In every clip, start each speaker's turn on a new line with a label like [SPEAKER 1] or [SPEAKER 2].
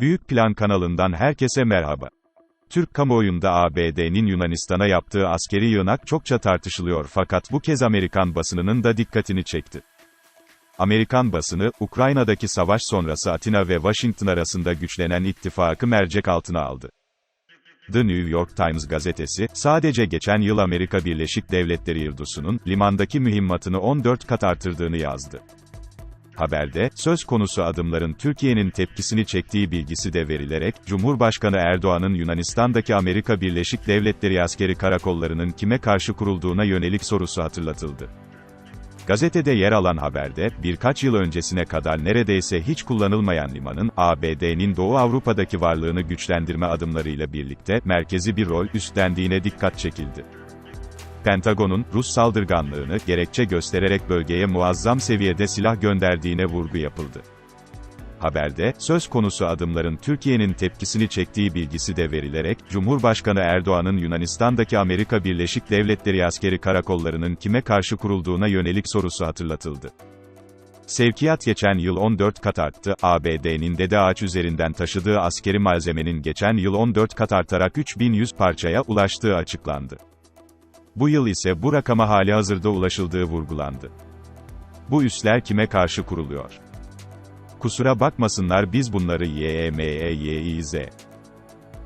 [SPEAKER 1] Büyük Plan kanalından herkese merhaba. Türk kamuoyunda ABD'nin Yunanistan'a yaptığı askeri yığınak çokça tartışılıyor fakat bu kez Amerikan basınının da dikkatini çekti. Amerikan basını, Ukrayna'daki savaş sonrası Atina ve Washington arasında güçlenen ittifakı mercek altına aldı. The New York Times gazetesi, sadece geçen yıl Amerika Birleşik Devletleri ordusunun, limandaki mühimmatını 14 kat artırdığını yazdı. Haberde, söz konusu adımların Türkiye'nin tepkisini çektiği bilgisi de verilerek, Cumhurbaşkanı Erdoğan'ın Yunanistan'daki Amerika Birleşik Devletleri askeri karakollarının kime karşı kurulduğuna yönelik sorusu hatırlatıldı. Gazetede yer alan haberde, birkaç yıl öncesine kadar neredeyse hiç kullanılmayan limanın, ABD'nin Doğu Avrupa'daki varlığını güçlendirme adımlarıyla birlikte, merkezi bir rol üstlendiğine dikkat çekildi. Pentagon'un, Rus saldırganlığını, gerekçe göstererek bölgeye muazzam seviyede silah gönderdiğine vurgu yapıldı. Haberde, söz konusu adımların Türkiye'nin tepkisini çektiği bilgisi de verilerek, Cumhurbaşkanı Erdoğan'ın Yunanistan'daki Amerika Birleşik Devletleri askeri karakollarının kime karşı kurulduğuna yönelik sorusu hatırlatıldı. Sevkiyat geçen yıl 14 kat arttı, ABD'nin Dede Ağaç üzerinden taşıdığı askeri malzemenin geçen yıl 14 kat artarak 3100 parçaya ulaştığı açıklandı. Bu yıl ise bu rakama hali hazırda ulaşıldığı vurgulandı. Bu üsler kime karşı kuruluyor? Kusura bakmasınlar biz bunları YMEYİZ.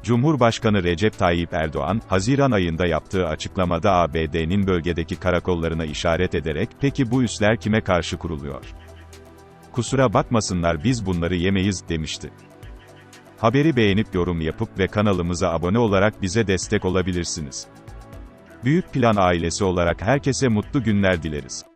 [SPEAKER 1] Cumhurbaşkanı Recep Tayyip Erdoğan, Haziran ayında yaptığı açıklamada ABD'nin bölgedeki karakollarına işaret ederek, peki bu üsler kime karşı kuruluyor? Kusura bakmasınlar biz bunları yemeyiz, demişti. Haberi beğenip yorum yapıp ve kanalımıza abone olarak bize destek olabilirsiniz. Büyük Plan ailesi olarak herkese mutlu günler dileriz.